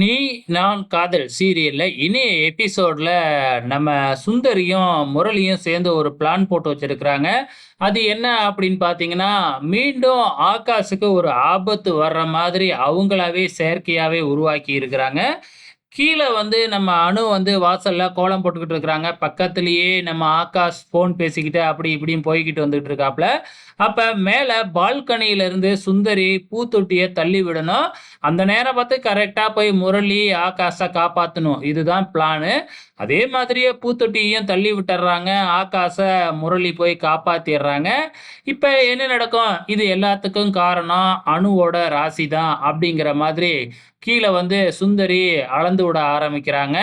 நீ நான் காதல் சீரியலில் இனி எபிசோடில் நம்ம சுந்தரியும் முரளியும் சேர்ந்து ஒரு பிளான் போட்டு வச்சிருக்கிறாங்க அது என்ன அப்படின்னு பார்த்தீங்கன்னா மீண்டும் ஆகாஷுக்கு ஒரு ஆபத்து வர்ற மாதிரி அவங்களாவே செயற்கையாகவே உருவாக்கி இருக்கிறாங்க கீழே வந்து நம்ம அணு வந்து வாசலில் கோலம் போட்டுக்கிட்டு இருக்கிறாங்க. பக்கத்துலேயே நம்ம ஆகாஷ் ஃபோன் பேசிக்கிட்டு அப்படி இப்படின்னு போய்க்கிட்டு வந்துக்கிட்டு இருக்காப்புல அப்போ மேலே பால்கனியிலேருந்து சுந்தரி பூத்தொட்டியை தள்ளி விடணும். அந்த நேரம் பார்த்து கரெக்டாக போய் முரளி, ஆகாஷை காப்பாற்றணும் இதுதான் பிளானு. அதே மாதிரியே பூத்தொட்டியும் தள்ளி விட்டுறாங்க ஆகாஷ முரளி போய் காப்பாத்திர்றாங்க. இப்போ என்ன நடக்கும்? இது எல்லாத்துக்கும் காரணம் அணுவோட ராசி தான் அப்படிங்கிற மாதிரி கீழே வந்து சுந்தரி அளந்து விட ஆரம்பிக்கிறாங்க.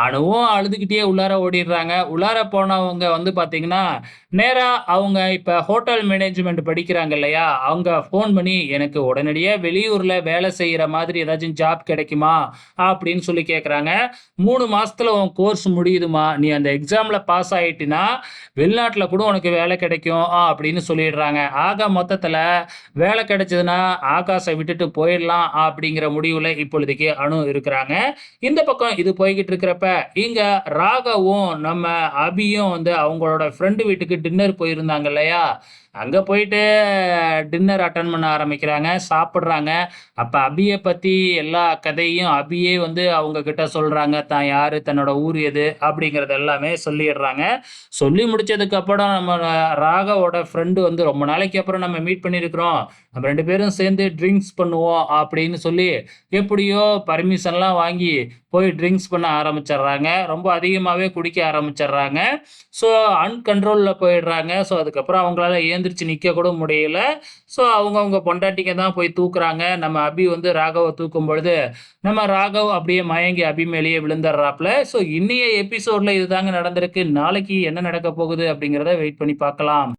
அணுவும் அழுதுகிட்டே உள்ளார ஓடிடுறாங்க. உள்ளார போனவங்க வந்து பார்த்தீங்கன்னா, நேராக அவங்க இப்போ ஹோட்டல் மேனேஜ்மெண்ட் படிக்கிறாங்க இல்லையா? அவங்க ஃபோன் பண்ணி, "எனக்கு உடனடியாக வெளியூரில் வேலை செய்கிற செய்ற மாதிரி ஏதாச்சும் ஜாப் கிடைக்குமா?" அப்படின்னு சொல்லி கேட்குறாங்க மூணு மாதத்தில் உன் கோர்ஸ் முடியுதும்மா. நீ அந்த எக்ஸாமில் பாஸ் ஆகிட்டுனா வெளிநாட்டில் கூட உனக்கு வேலை கிடைக்கும்." அப்படின்னு சொல்லிடுறாங்க. ஆக மொத்தத்தில் வேலை கிடைச்சதுன்னா, ஆகாசை விட்டுட்டு போயிடலாம் அப்படிங்கிற முடிவில் இப்பொழுதைக்கு அணு இருக்கிறாங்க. இந்த பக்கம் இது போய்கிட்டு இருக்கிறப்ப, இங்கே ராகவும், நம்ம அபியும் வந்து அவங்களோட ஃப்ரெண்டு வீட்டுக்கு டின்னர் போயிருந்தாங்க இல்லையா? அங்கே போயிட்டு டின்னர் அட்டன் பண்ண ஆரம்பிக்கிறாங்க. சாப்பிட்றாங்க அப்போ அபியை பற்றி எல்லா கதையும் அபியே வந்து அவங்க கிட்ட சொல்கிறாங்க தான் யார் தன்னோட ஊர் எது? அப்படிங்கிறது எல்லாமே சொல்லிடுறாங்க. சொல்லி முடித்ததுக்கப்புறம் நம்ம ராகவோட ஃப்ரெண்டு வந்து, "ரொம்ப நாளைக்கு அப்புறம் நம்ம மீட் பண்ணியிருக்கிறோம். நம்ம ரெண்டு பேரும் சேர்ந்து ட்ரிங்க்ஸ் பண்ணுவோம்." அப்படின்னு சொல்லி எப்படியோ பர்மிஷன்லாம் வாங்கி போய் ட்ரிங்க்ஸ் பண்ண ஆரம்பிச்சிடுறாங்க ரொம்ப அதிகமாகவே குடிக்க ஆரம்பிச்சிடுறாங்க ஸோ அன்கண்ட்ரோலில் போயிடுறாங்க. ஸோ அதுக்கப்புறம் அவங்களால ஏந்திரிச்சு நிற்க கூட முடியல. ஸோ அவங்கவுங்க பொண்டாட்டிங்க தான் போய் தூக்குறாங்க. நம்ம அபி வந்து ராகவ தூக்கும்பொழுது, நம்ம ராகவ் அப்படியே மயங்கி அபி மேலேயே விழுந்துடுறாப்புல ஸோ இன்னைய எபிசோட்ல இதுதாங்க நடந்திருக்கு. நாளைக்கு என்ன நடக்கப் போகுது அப்படிங்கிறத வெயிட் பண்ணி பார்க்கலாம்.